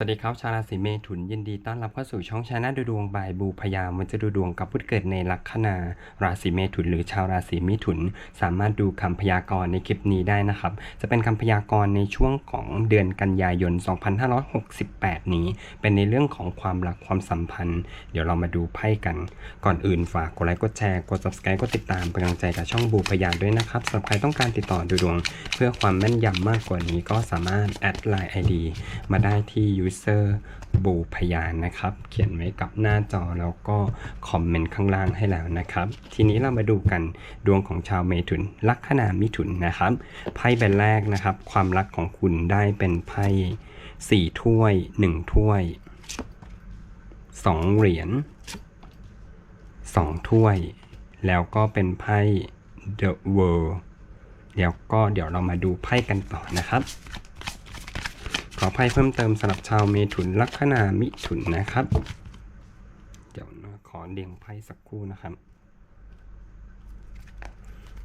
สวัสดีครับชาวราศีเมถุนยินดีต้อนรับเข้าสู่ช่องชาแนลดูดวงบายบูพยามมันจะดูดวงกับผู้เกิดในลัคนาราศีเมถุนหรือชาวราศีมิถุน สามารถดูคำพยากรณ์ในคลิปนี้ได้นะครับ จะเป็นคำพยากรณ์ในช่วงของเดือนกันยายน 2568 นี้ เป็นในเรื่องของความรักความสัมพันธ์ เดี๋ยวเรามาดูไพ่กัน ก่อนอื่นฝากกดไลค์กดแชร์กด subscribe กดติดตามเป็นกำลังใจกับช่องบูพยามด้วยนะครับสำหรับใครต้องการติดต่อดูดวง เพื่อความแม่นยำมากกว่านี้ก็สามารถแอดไลน์ ID มาได้ที่ user บูพยานนะครับ เขียนไว้กับหน้าจอแล้วก็คอมเมนต์ข้างล่างให้แล้วนะครับ ทีนี้เรามาดูกันดวงของชาวเมถุน ลัคนามิถุนนะครับ ไพ่ใบแรกนะครับ ความรักของคุณได้เป็นไพ่สี่ถ้วยหนึ่งถ้วยสองเหรียญสองถ้วย แล้วก็เป็นไพ่ The World แล้วก็เดี๋ยวเรามาดูไพ่กันต่อนะครับ ขออภัยเพิ่มเติมสำหรับชาวเมถุนลัคนามิถุนนะครับ เดี๋ยวนะขอเรียงไพ่สักครู่นะครับ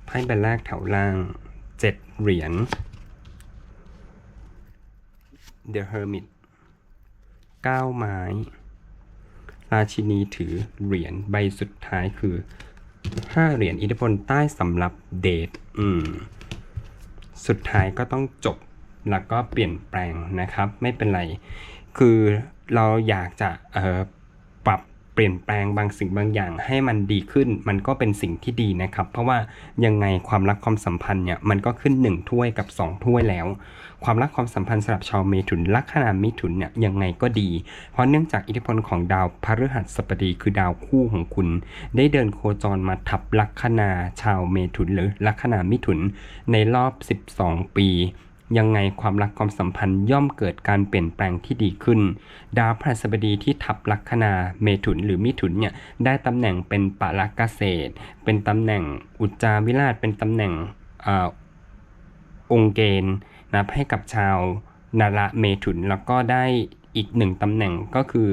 ไพ่ใบแรกแถวล่างเจ็ดเหรียญ The Hermit เก้าไม้ ราชินีถือเหรียญใบสุดท้ายคือห้าเหรียญอิทธิพลใต้สำหรับเดทอืม สุดท้ายก็ต้องจบ แล้วก็เปลี่ยนแปลงนะครับ ไม่เป็นไร คือเราอยากจะปรับเปลี่ยนแปลงบางสิ่งบางอย่างให้มันดีขึ้น มันก็เป็นสิ่งที่ดีนะครับ เพราะว่ายังไงความรักความสัมพันธ์เนี่ยมันก็ขึ้น 1 ถ้วยกับ 2 ถ้วยแล้ว ความรักความสัมพันธ์สำหรับชาวเมถุนลัคนามิถุนเนี่ยยังไงก็ดี เพราะเนื่องจากอิทธิพลของดาวพฤหัสบดีคือดาวคู่ของคุณ ได้เดินโคจรมาทับลัคนาชาวเมถุนหรือลัคนามิถุนในรอบ 12 ปี ยังไงความรักความสัมพันธ์ย่อมเกิดการเปลี่ยนแปลงที่ดีขึ้น ดาวพฤหัสบดีที่ทับลัคนาเมถุนหรือมิถุนเนี่ยได้ตำแหน่งเป็นปาลักเกษตร เป็นตำแหน่งอุจจาวิราชเป็นตำแหน่งอองค์เกณฑ์นะให้กับชาวนาระเมถุนแล้วก็ได้อีกหนึ่งตำแหน่งก็คือ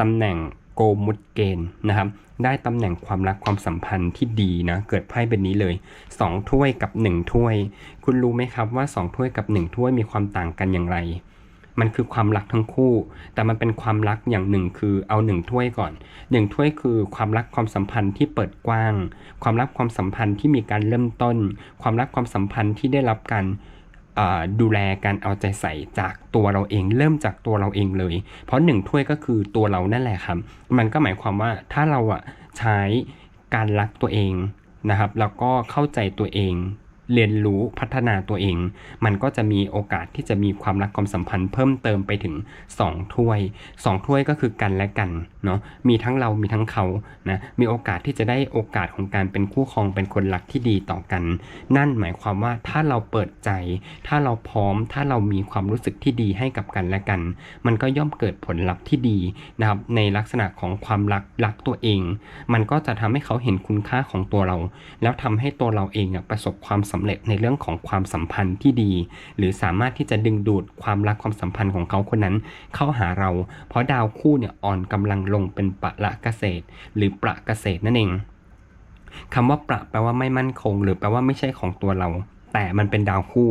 ตำแหน่ง โกมุตเกณฑ์นะครับได้ตำแหน่งความรักความสัมพันธ์ที่ดีนะเกิดไพ่เป็นนี้เลย 2 ถ้วยกับ 1 ถ้วย คุณรู้ไหมครับว่า 2 ถ้วยกับ 1 ถ้วยมีความต่างกันอย่างไร มันคือความรักทั้งคู่ แต่มันเป็นความรักอย่างหนึ่งคือเอาหนึ่งถ้วยก่อนหนึ่งถ้วยคือความรักความสัมพันธ์ที่เปิดกว้าง ความรักความสัมพันธ์ที่มีการเริ่มต้น ความรักความสัมพันธ์ที่ได้รับการ ดูแลการเอาใจใส่จากตัวเราเอง เริ่มจากตัวเราเองเลย เพราะหนึ่งถ้วยก็คือตัวเรานั่นแหละครับ มันก็หมายความว่าถ้าเราอะใช้การรักตัวเองนะครับ แล้วก็เข้าใจตัวเอง เรียนรู้พัฒนาตัวเอง มันก็จะมีโอกาสที่จะมีความรักความสัมพันธ์เพิ่มเติมไปถึง 2 ถ้วย 2 ถ้วยก็คือกันและกันเนาะมีทั้งเรามีทั้งเขานะมีโอกาสที่จะได้โอกาสของการเป็นคู่ครองเป็นคนรักที่ดีต่อกัน นั่นหมายความว่าถ้าเราเปิดใจ ถ้าเราพร้อมถ้าเรามีความรู้สึกที่ดีให้กับกันและกัน มันก็ย่อมเกิดผลลัพธ์ที่ดีนะครับในลักษณะของความรักรักตัวเอง มันก็จะทำให้เขาเห็นคุณค่าของตัวเรา แล้วทำให้ตัวเราเองอะประสบความสำเร็จในเรื่องของความสัมพันธ์ที่ดี หรือสามารถที่จะดึงดูดความรักความสัมพันธ์ของเขาคนนั้น เข้าหาเรา เพราะดาวคู่เนี่ยอ่อนกำลังลงเป็นประละเกษตร หรือประเกษตรนั่นเองคำว่าประแปลว่าไม่มั่นคง หรือแปลว่าไม่ใช่ของตัวเรา แต่มันเป็นดาวคู่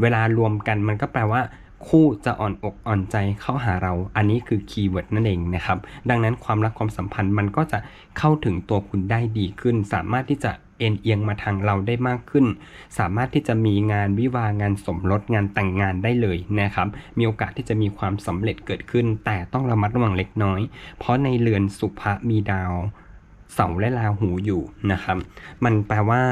เวลารวมกันมันก็แปลว่าคู่จะอ่อนอกอ่อนใจเข้าหาเรา อันนี้คือคีย์เวิร์ดนั่นเองนะครับ ดังนั้นความรักความสัมพันธ์มันก็จะเข้าถึงตัวคุณได้ดีขึ้น สามารถที่จะ เอ็นเอียงมาทางเราได้มากขึ้น สามารถที่จะมีงานวิวางานสมรสงานแต่งงานได้เลยนะครับ มีโอกาสที่จะมีความสำเร็จเกิดขึ้น แต่ต้องระมัดระวังเล็กน้อย เพราะในเรือนสุภะมีดาวเสาและราหูอยู่นะครับ มันแปลว่า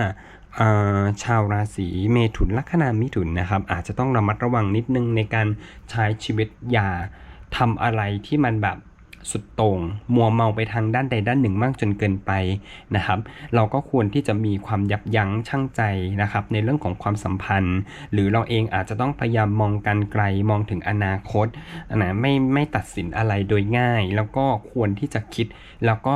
ชาวราศีเมถุนลัคนามิถุนนะครับ อาจจะต้องระมัดระวังนิดนึงในการใช้ชีวิตอย่าทำอะไรที่มันแบบ สุดโต่งมัวเมาไปทางด้านใดด้านหนึ่งมากจนเกินไปนะครับ เราก็ควรที่จะมีความยับยั้งชั่งใจนะครับ ในเรื่องของความสัมพันธ์ หรือเราเองอาจจะต้องพยายามมองการไกลมองถึงอนาคตนะไม่ไม่ตัดสินอะไรโดยง่าย แล้วก็ควรที่จะคิดแล้วก็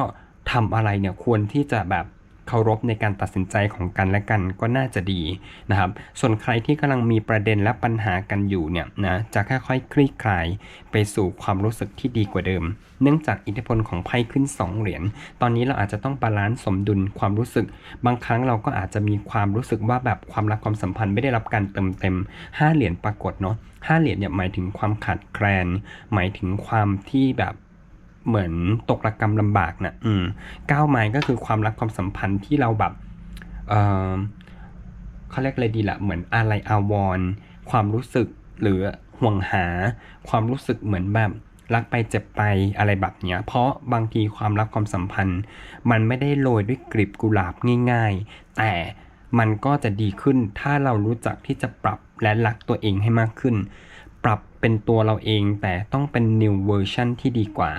ทำอะไรเนี่ยควรที่จะแบบ เคารพในการตัดสินใจของกันและกันก็น่าจะดีนะครับ ส่วนใครที่กำลังมีประเด็นและปัญหากันอยู่เนี่ยนะจะค่อยๆคลี่คลายไปสู่ความรู้สึกที่ดีกว่าเดิม เนื่องจากอิทธิพลของไพ่ขึ้น 2 เหรียญ ตอนนี้เราอาจจะต้องบาลานซ์สมดุลความรู้สึก บางครั้งเราก็อาจจะมีความรู้สึกว่าแบบความรักความสัมพันธ์ไม่ได้รับการเติมเต็มห้าเหรียญปรากฏเนาะห้าเหรียญเนี่ยหมายถึงความขาดแคลน หมายถึงความที่แบบ เหมือนตกระกรรมลำบากนะอืมก้าวไม้ก็คือความรักความสัมพันธ์ที่เราแบบ เออเขาเรียกอะไรดีละเหมือนอะไรอาวรความรู้สึกหรือห่วงหา ความรู้สึกเหมือนแบบรักไปเจ็บไปอะไรแบบเนี้ย เพราะบางทีความรักความสัมพันธ์ มันไม่ได้โรยด้วยกลีบกุหลาบง่าย ๆ แต่มันก็จะดีขึ้นถ้าเรารู้จักที่จะปรับและรักตัวเองให้มากขึ้น ปรับเป็นตัวเราเองแต่ต้องเป็น new version ที่ดีกว่า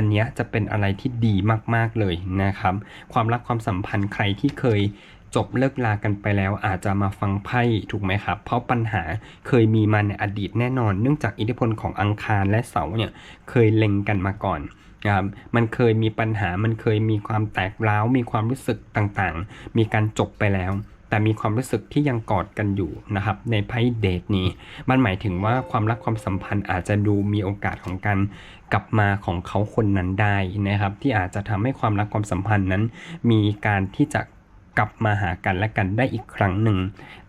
อันนี้จะเป็นอะไรที่ดีมากๆเลยนะครับ ความรักความสัมพันธ์ใครที่เคยจบเลิกลากันไปแล้วอาจจะมาฟังไพ่ถูกไหมครับ เพราะปัญหาเคยมีมาในอดีตแน่นอน เนื่องจากอิทธิพลของอังคารและเสาร์เนี่ยเคยเล็งกันมาก่อนนะครับมันเคยมีปัญหามันเคยมีความแตกร้าว มีความรู้สึกต่างๆ มีการจบไปแล้ว แต่มีความรู้สึกที่ยังกอดกันอยู่นะครับ ในไพ่เดทนี้ มันหมายถึงว่าความรักความสัมพันธ์อาจจะดูมีโอกาสของการ กลับมาของเขาคนนั้นได้นะครับ ที่อาจจะทำให้ความรักความสัมพันธ์นั้น มีการที่จะกลับมาหากันและกันได้อีกครั้งหนึ่ง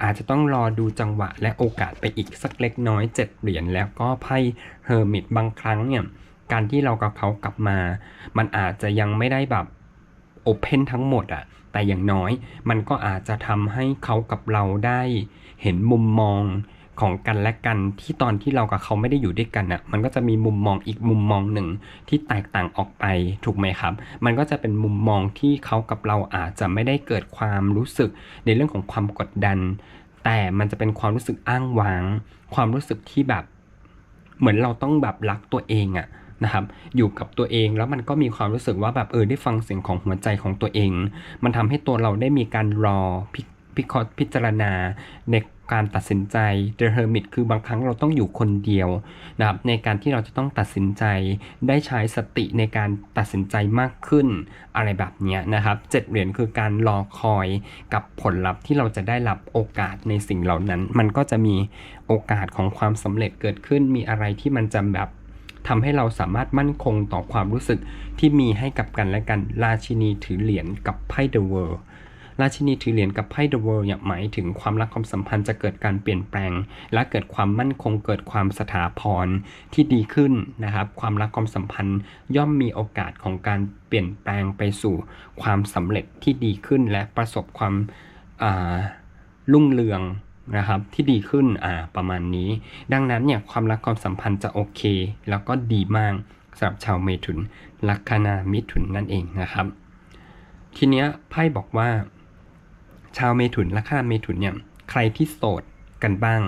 อาจจะต้องรอดูจังหวะและโอกาสไปอีกสักเล็กน้อยเจ็ดเหรียญแล้วก็ไพ่เฮอร์มิตบางครั้งเนี่ยการที่เรากับเขากลับมา มันอาจจะยังไม่ได้แบบโอเพนทั้งหมดอะแต่อย่างน้อย มันก็อาจจะทำให้เขากับเราได้ เห็นมุมมอง ของกันและกันที่ตอนที่เรากับเขาไม่ได้อยู่ด้วยกันอะมันก็จะมีมุมมองอีกมุมมองหนึ่งที่แตกต่างออกไปถูกไหมครับ มันก็จะเป็นมุมมองที่เขากับเราอาจจะไม่ได้เกิดความรู้สึกในเรื่องของความกดดัน แต่มันจะเป็นความรู้สึกอ้างว้าง ความรู้สึกที่แบบ เหมือนเราต้องแบบรักตัวเองอะนะครับอยู่กับตัวเองแล้วมันก็มีความรู้สึกว่าแบบเออได้ฟังเสียงของหัวใจของตัวเอง มันทำให้ตัวเราได้มีการรอพิพิคพิจารณาใน การตัดสินใจ The Hermit คือบางครั้งเราต้องอยู่คนเดียวนะครับในการที่เราจะต้องตัดสินใจได้ใช้สติในการตัดสินใจมากขึ้น อะไรแบบนี้นะครับเจ็ดเหรียญคือการรอคอยกับผลลัพธ์ที่เราจะได้รับโอกาสในสิ่งเหล่านั้น มันก็จะมีโอกาสของความสำเร็จเกิดขึ้น มีอะไรที่มันจะแบบทำให้เราสามารถมั่นคงต่อความรู้สึกที่มีให้กับกันและกันราชินีถือเหรียญกับไพ่ The World ร ราชินีถือเหรียญกับไพ่ The World เนี่ยหมายถึงความรักความสัมพันธ์จะเกิดการเปลี่ยนแปลง และเกิดความมั่นคงเกิดความสถาพรที่ดีขึ้นนะครับ ความรักความสัมพันธ์ย่อมมีโอกาสของการเปลี่ยนแปลงไปสู่ความสำเร็จที่ดีขึ้น และประสบความรุ่งเรืองนะครับที่ดีขึ้นอ่าประมาณนี้ ดังนั้นเนี่ยความรักความสัมพันธ์จะโอเค แล้วก็ดีมากสำหรับชาวเมถุนลัคนามิถุนนั่นเองนะครับ ทีเนี้ยไพ่บอกว่า ชาวเมถุนและข้าเมถุนเนี่ยใครที่โสดกันบ้าง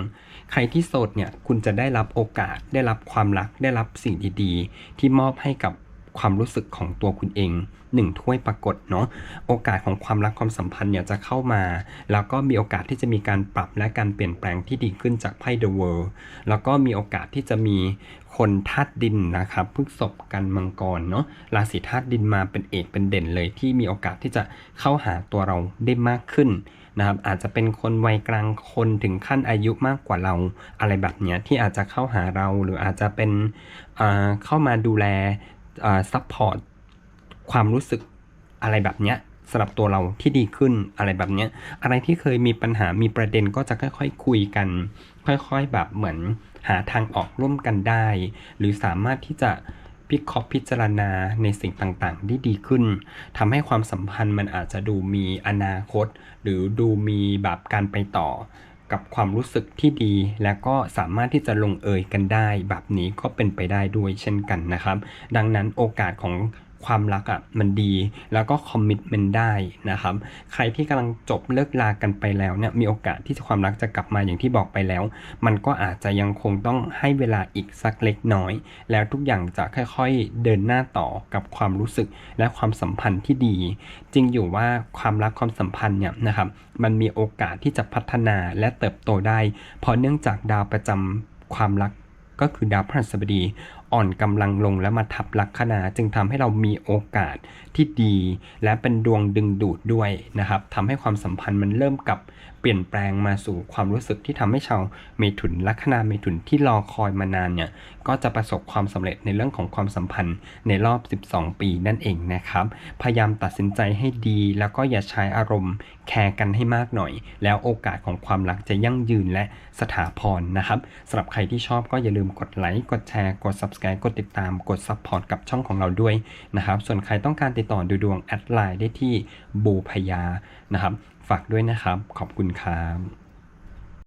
ใครที่โสดเนี่ยคุณจะได้รับโอกาสได้รับความรักได้รับสิ่งดีๆ ที่มอบให้กับ ความรู้สึกของตัวคุณเองหนึ่งถ้วยปรากฏเนาะโอกาสของความรักความสัมพันธ์เนี่ยจะเข้ามา แล้วก็มีโอกาสที่จะมีการปรับและการเปลี่ยนแปลงที่ดีขึ้นจากไพ่ The World แล้วก็มีโอกาสที่จะมีคนธาตุดินนะครับพฤษภกันมังกรเนาะราศีธาตุดินมาเป็นเอกเป็นเด่นเลย ที่มีโอกาสที่จะเข้าหาตัวเราได้มากขึ้นนะครับอาจจะเป็นคนวัยกลางคนถึงขั้นอายุมากกว่าเราอะไรแบบเนี้ยที่อาจจะเข้าหาเราหรืออาจจะเป็นเข้ามาดูแล ซัพพอร์ตความรู้สึกอะไรแบบเนี้ยสำหรับตัวเราที่ดีขึ้นอะไรแบบเนี้ยอะไรที่เคยมีปัญหามีประเด็นก็จะค่อย ๆ คุยกัน ค่อยๆแบบเหมือนหาทางออกร่วมกันได้ หรือสามารถที่จะพิเคราะห์พิจารณาในสิ่งต่างๆได้ดีขึ้นทำให้ความสัมพันธ์มันอาจจะดูมีอนาคต หรือดูมีแบบการไปต่อ กับความรู้สึกที่ดี และก็สามารถที่จะลงเอยกันได้ แบบนี้ก็เป็นไปได้ด้วยเช่นกันนะครับ ดังนั้นโอกาสของ ความรักอะ่ะมันดี แล้วก็คอมมิตเมนต์ได้นะครับ ใครที่กำลังจบเลิกลากันไปแล้วเนี่ยมีโอกาสที่ความรักจะกลับมาอย่างที่บอกไปแล้ว มันก็อาจจะยังคงต้องให้เวลาอีกสักเล็กน้อย แล้วทุกอย่างจะค่อยๆเดินหน้าต่อกับความรู้สึกและความสัมพันธ์ที่ดี จริงอยู่ว่าความรักความสัมพันธ์เนี่ยนะครับมันมีโอกาสที่จะพัฒนาและเติบโตได้ เพราะเนื่องจากดาวประจำความรักก็คือดาวพฤหัสบดีอ่อนกำลังลงและมาทับลัคนาจึงทำให้เรามีโอกาสที่ดี และเป็นดวงดึงดูดด้วยนะครับทำให้ความสัมพันธ์มันเริ่มกับเปลี่ยนแปลงมาสู่ความรู้สึกที่ทำให้ชาวเมถุนลัคนาเมถุนที่รอคอยมานานเนี่ยก็จะประสบความสำเร็จในเรื่องของความสัมพันธ์ในรอบ 12 ปีนั่นเองนะครับพยายามตัดสินใจให้ดี แล้วก็อย่าใช้อารมณ์แคร์กันให้มากหน่อย แล้วโอกาสของความรักจะยั่งยืนและสถาพรนะครับสำหรับใครที่ชอบก็อย่าลืมกดไลค์กดแชร์กด subscribe subscribe กดติดตามกด support กับช่องของเราด้วยนะครับ ส่วนใครต้องการติดต่อดูดวงแอดไลน์ได้ที่บูพยานะครับ ฝากด้วยนะครับ ขอบคุณครับ